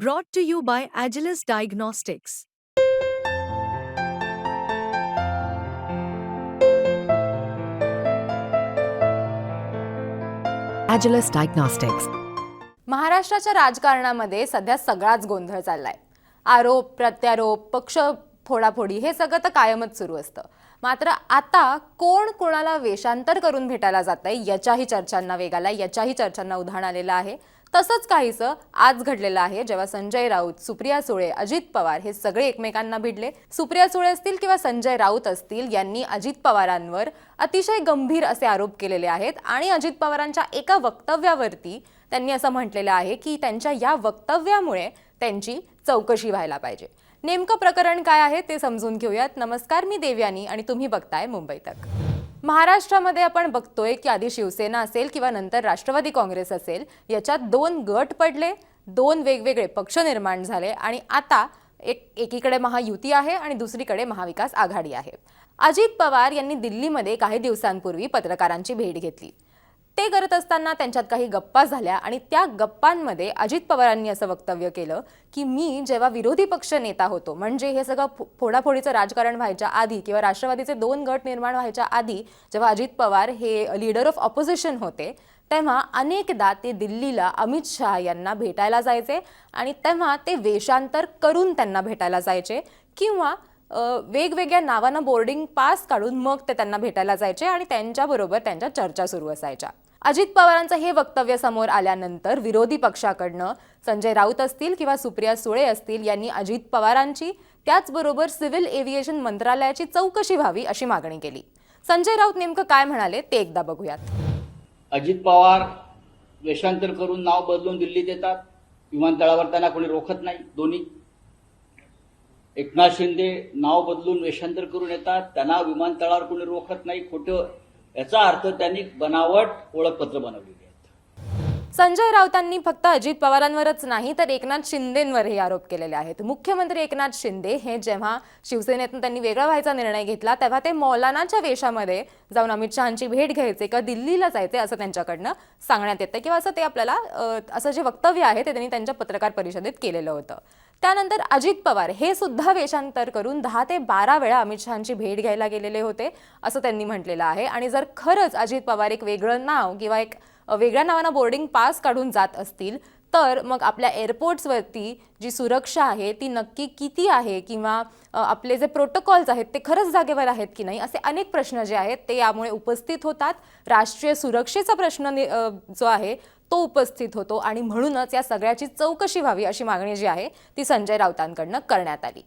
Brought to you by Agilus Diagnostics. Agilus Diagnostics. महाराष्ट्राच्या राजकारणामध्ये सध्या सगळाच गोंधळ चाललाय आरोप प्रत्यारोप पक्ष फोडाफोडी हे सगळं तर कायमच सुरू असतं मात्र आता कोण कोणाला वेषांतर करून भेटायला जात आहे याच्याही चर्चांना वेग आलाय याच्याही चर्चांना उधाण आलेलं आहे तसंच काहीसं आज घडलेलं आहे. जेव्हा संजय राऊत सुप्रिया सुळे अजित पवार हे सगळे एकमेकांना भिडले. सुप्रिया सुळे असतील किंवा संजय राऊत असतील यांनी अजित पवारांवर अतिशय गंभीर असे आरोप केलेले आहेत आणि अजित पवारांच्या एका वक्तव्यावरती त्यांनी असं म्हटलेलं आहे की त्यांच्या या वक्तव्यामुळे त्यांची चौकशी व्हायला पाहिजे. नेमकं प्रकरण काय आहे ते समजून घेऊयात. नमस्कार मी देवयानी आणि तुम्ही बघताय मुंबई तक. महाराष्ट्रामध्ये आपण बघतोय की आधी शिवसेना असेल किंवा नंतर राष्ट्रवादी काँग्रेस असेल याच्यात दोन गट पडले दोन वेगवेगळे पक्ष निर्माण झाले आणि आता एक एकीकडे महायुती आहे आणि दुसरीकडे महाविकास आघाडी आहे. अजित पवार यांनी दिल्लीमध्ये काही दिवसांपूर्वी पत्रकारांची भेट घेतली. ते करत असताना त्यांच्यात काही गप्पा झाल्या आणि त्या गप्पांमध्ये अजित पवारांनी असं वक्तव्य केलं की मी जेव्हा विरोधी पक्ष नेता होतो म्हणजे हे सगळं फोडाफोडीचं राजकारण व्हायच्या आधी किंवा राष्ट्रवादीचे दोन गट निर्माण व्हायच्या आधी जेव्हा अजित पवार हे लीडर ऑफ ऑपोजिशन होते तेव्हा अनेकदा ते दिल्लीला अमित शहा यांना भेटायला जायचे आणि तेव्हा ते वेषांतर करून त्यांना भेटायला जायचे किंवा वेगवेगळ्या नावानं बोर्डिंग पास काढून मग ते त्यांना भेटायला जायचे आणि त्यांच्याबरोबर त्यांच्या चर्चा सुरू असायच्या. अजित पवारांचं हे वक्तव्य समोर आल्यानंतर विरोधी पक्षाकडनं संजय राऊत असतील किंवा सुप्रिया सुळे असतील यांनी अजित पवारांची त्याचबरोबर सिव्हिल एव्हिएशन मंत्रालयाची चौकशी व्हावी अशी मागणी केली. संजय राऊत नेमकं काय म्हणाले ते एकदा बघूयात. अजित पवार वेषांतर करून नाव बदलून दिल्लीत येतात. विमानतळावर त्यांना कोणी रोखत नाही दोन्ही. एकनाथ शिंदे नाव बदलून वेषांतर करून येतात. त्यांना विमानतळावर कोणी रोखत नाही खोटं याचा अर्थ त्यांनी बनावट ओळखपत्र बनवलेली आहेत. संजय राऊतांनी फक्त अजित पवारांवरच नाही तर एकनाथ शिंदेंवरही आरोप केलेले आहेत. मुख्यमंत्री एकनाथ शिंदे हे जेव्हा शिवसेनेतून त्यांनी वेगळा व्हायचा निर्णय घेतला तेव्हा ते मौलानाच्या वेशामध्ये जाऊन अमित शहाची भेट घ्यायचे किंवा दिल्लीला जायचे असं त्यांच्याकडनं सांगण्यात येतं किंवा असं ते आपल्याला असं जे वक्तव्य आहे ते त्यांनी त्यांच्या पत्रकार परिषदेत केलेलं होतं. त्यानंतर अजित पवार हे सुद्धा वेषांतर करून दहा ते बारा वेळा अमित शहाची भेट घ्यायला गेलेले होते असं त्यांनी म्हटलेलं आहे. आणि जर खरंच अजित पवार एक वेगळं नाव किंवा एक वेगळ्या नावानं बोर्डिंग पास काढून जात असतील तर मग आपल्या एअरपोर्ट्सवरती जी सुरक्षा आहे ती नक्की किती आहे? किंवा आपले जे प्रोटोकॉल्स आहेत ते खरंच जागेवर आहेत की नाही? असे अनेक प्रश्न जे आहेत ते यामुळे उपस्थित होतात. राष्ट्रीय सुरक्षेचा प्रश्न जो आहे तो उपस्थित होतो आणि म्हणूनच या सगळ्याची चौकशी व्हावी अशी मागणी जी आहे ती संजय राऊतांकडनं करण्यात आली.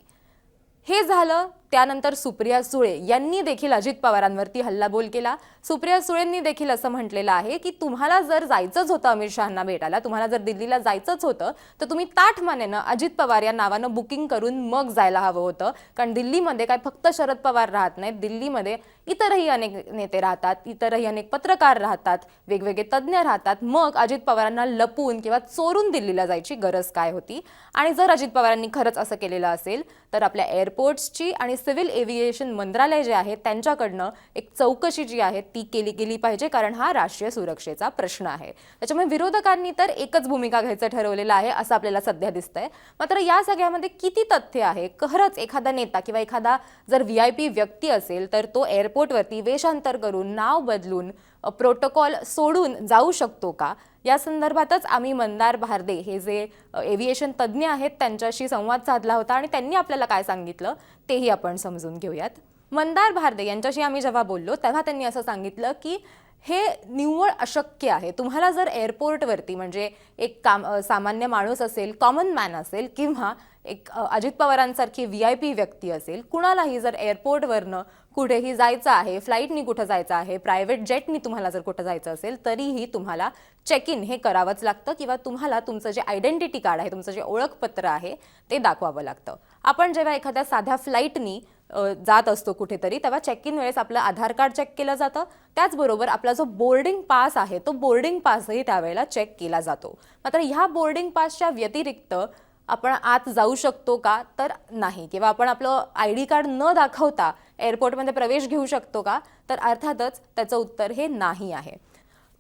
हे झालं त्यानंतर सुप्रिया सुळे यांनी देखील अजित पवारांवरती हल्लाबोल केला. सुप्रिया सुळेंनी देखील असं म्हटलेलं आहे की तुम्हाला जर जायचंच होतं अमित शहांना भेटायला तुम्हाला जर दिल्लीला जायचंच होतं तर तुम्ही ताठ मानेनं अजित पवार या नावानं बुकिंग करून मग जायला हवं होतं. कारण दिल्लीमध्ये काय फक्त शरद पवार राहत नाहीत. दिल्लीमध्ये इतरही अनेक नेते राहतात इतरही अनेक पत्रकार राहतात वेगवेगळे तज्ज्ञ राहतात. मग अजित पवारांना लपून किंवा चोरून दिल्लीला जायची गरज काय होती? आणि जर अजित पवारांनी खरंच असं केलेलं असेल तर आपल्या एअरपोर्ट्सची आणि सिव्हिल एव्हिएशन मंत्रालय जे आहे त्यांच्याकडनं एक चौकशी जी आहे ती केली गेली पाहिजे कारण हा राष्ट्रीय सुरक्षेचा प्रश्न आहे. त्याच्यामुळे विरोधकांनी तर एकच भूमिका घ्यायचं ठरवलेलं आहे असं आपल्याला सध्या दिसतंय. मात्र या सगळ्यामध्ये किती तथ्य आहे? खरंच एखादा नेता किंवा एखादा जर व्ही आय पी व्यक्ती असेल तर तो एअरपोर्टवरती वेषांतर करून नाव बदलून प्रोटोकॉल सोडून जाऊ शकतो का? या संदर्भातच आम्ही मंदार भारदे हे जे एव्हिएशन तज्ज्ञ आहेत त्यांच्याशी संवाद साधला होता आणि त्यांनी आपल्याला काय सांगितलं तेही आपण समजून घेऊयात. मंदार भारदे यांच्याशी आम्ही जेव्हा बोललो तेव्हा त्यांनी असं सांगितलं की हे निव्वळ अशक्य आहे. तुम्हाला जर एअरपोर्टवरती म्हणजे एक काम सामान्य माणूस असेल कॉमन मॅन असेल किंवा एक अजित पवारांसारखी व्ही आय पी व्यक्ती असेल कुणालाही जर एअरपोर्टवरनं कुठेही जायचं आहे फ्लाईटनी कुठं जायचं आहे प्रायव्हेट जेटनी तुम्हाला जर कुठं जायचं असेल तरीही तुम्हाला चेक इन हे करावंच लागतं किंवा तुम्हाला तुमचं जे आयडेंटिटी कार्ड आहे तुमचं जे ओळखपत्र आहे ते दाखवावं लागतं. आपण जेव्हा एखाद्या साध्या फ्लाईटनी जात असतो कुठेतरी तेव्हा चेक इन वेळेस आपलं आधार कार्ड चेक केलं जातं. त्याचबरोबर आपला जो बोर्डिंग पास आहे तो बोर्डिंग पासही त्यावेळेला चेक केला जातो. मात्र ह्या बोर्डिंग पासच्या व्यतिरिक्त आपण आत जाऊ शकतो का? तर नाही. किंवा आपण आपलं आय डी कार्ड न दाखवता एअरपोर्टमध्ये प्रवेश घेऊ शकतो का? तर अर्थातच त्याचं उत्तर हे नाही आहे.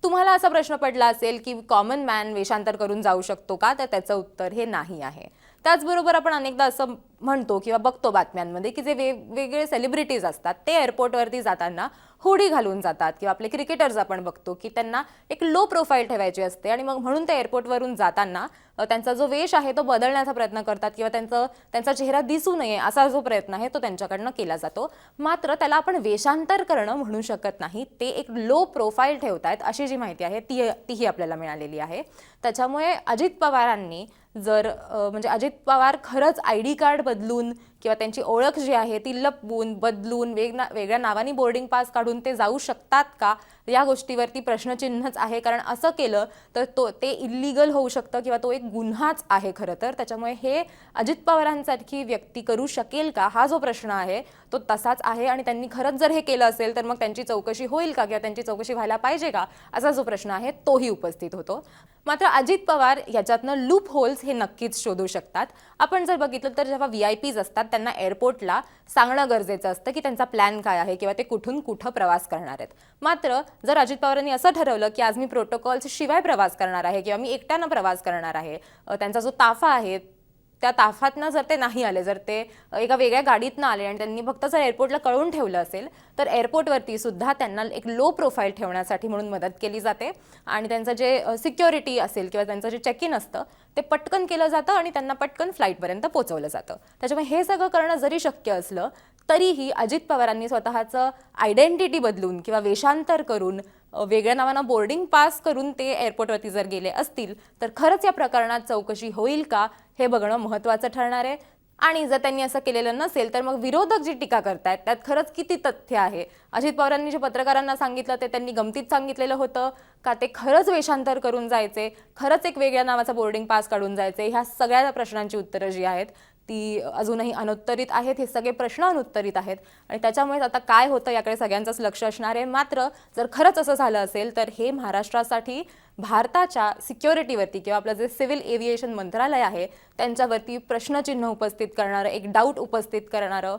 तुम्हाला असा प्रश्न पडला असेल की कॉमन मॅन वेषांतर करून जाऊ शकतो का? तर त्याचं उत्तर हे नाही आहे. त्याचबरोबर आपण अनेकदा असं म्हणतो किंवा बघतो बातम्यांमध्ये की जे वेगवेगळे सेलिब्रिटीज असतात ते एअरपोर्टवरती जाताना हुडी घालून जातात किंवा आपले क्रिकेटर्स आपण बघतो की त्यांना एक लो प्रोफाईल ठेवायची असते आणि मग म्हणून ते एअरपोर्टवरून जाताना त्यांचा जो वेश आहे तो बदलण्याचा प्रयत्न करतात किंवा त्यांचं त्यांचा चेहरा दिसू नये असा जो प्रयत्न आहे तो त्यांच्याकडनं केला जातो. मात्र त्याला आपण वेषांतर करणं म्हणू शकत नाही. ते एक लो प्रोफाईल ठेवत आहेत अशी जी माहिती आहे ती तीही आपल्याला मिळालेली आहे. त्याच्यामुळे अजित पवारांनी जर म्हणजे अजित पवार खरंच आय डी कार्ड बदलून किंवा त्यांची ओळख जी आहे ती लपवून बदलून वेगना वेगळ्या नावानी बोर्डिंग पास काढून ते जाऊ शकतात का? या गोष्टीवरती प्रश्नचिन्हच आहे. कारण असं केलं तर तो ते इल्लिगल होऊ शकतं किंवा तो एक गुन्हाच आहे खरं तर. त्याच्यामुळे हे अजित पवारांसारखी व्यक्ती करू शकेल का? हा जो प्रश्न आहे तो तसाच आहे आणि त्यांनी खरंच जर हे केलं असेल तर मग त्यांची चौकशी होईल का? किंवा त्यांची चौकशी व्हायला पाहिजे का? असा जो प्रश्न आहे तोही उपस्थित होतो. मात्र अजित पवार याच्यातनं लूप होल्स हे नक्कीच शोधू शकतात. आपण जर बघितलं तर जेव्हा व्ही आय पीज असतात त्यांना एअरपोर्टला सांगणं गरजेचं असतं की त्यांचा प्लॅन काय आहे किंवा ते कुठून कुठं प्रवास करणार आहेत. मात्र जर अजित पवारांनी असं ठरवलं की आज मी प्रोटोकॉल्स शिवाय प्रवास करणार आहे किंवा मी एकट्यानं प्रवास करणार आहे त्यांचा जो ताफा आहे त्या ताफातनं जर ते नाही आले जर ते एका वेगळ्या गाडीतनं आले आणि त्यांनी फक्त जर एअरपोर्टला कळवून ठेवलं असेल तर एअरपोर्टवरती सुद्धा त्यांना एक लो प्रोफाईल ठेवण्यासाठी म्हणून मदत केली जाते. आणि त्यांचं जे सिक्युरिटी असेल किंवा त्यांचं जे चेक इन असतं ते पटकन केलं जातं आणि त्यांना पटकन फ्लाईटपर्यंत पोहोचवलं जातं. त्याच्यामुळे हे सगळं करणं जरी शक्य असलं तरीही अजित पवारांनी स्वतःचं आयडेंटिटी बदलून किंवा वेषांतर करून वेगळ्या नावानं बोर्डिंग पास करून ते एअरपोर्टवरती जर गेले असतील तर खरंच या प्रकरणात चौकशी होईल का हे बघणं महत्त्वाचं ठरणार आहे. आणि जर त्यांनी असं केलेलं नसेल तर मग विरोधक जी टीका करतायत त्यात खरंच किती तथ्य आहे? अजित पवारांनी जे पत्रकारांना सांगितलं ते त्यांनी गमतीत सांगितलेलं होतं का? ते खरंच वेषांतर करून जायचे? खरंच एक वेगळ्या नावाचा बोर्डिंग पास काढून जायचे? ह्या सगळ्या प्रश्नांची उत्तरं जी आहेत ती अजूनही अनुत्तरित आहेत हे सगळे प्रश्न अनुत्तरित आहेत. आणि त्याच्यामुळेच आता काय होतं याकडे सगळ्यांचंच लक्ष असणार आहे. मात्र जर खरंच असं झालं असेल तर हे महाराष्ट्रासाठी भारताच्या सिक्युरिटीवरती किंवा आपलं जे सिव्हिल एव्हिएशन मंत्रालय आहे त्यांच्यावरती प्रश्नचिन्ह उपस्थित करणारं एक डाऊट उपस्थित करणारं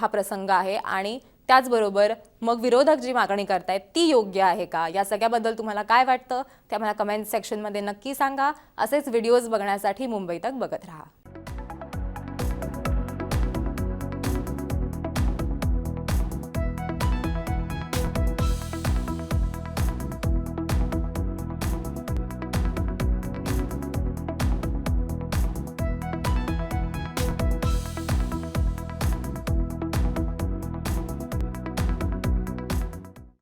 हा प्रसंग आहे. आणि त्याचबरोबर मग विरोधक जी मागणी करतायत ती योग्य आहे का? या सगळ्याबद्दल तुम्हाला काय वाटतं? ते आम्हाला कमेंट सेक्शनमध्ये नक्की सांगा. असेच व्हिडिओज बघण्यासाठी मुंबई तक बघत राहा.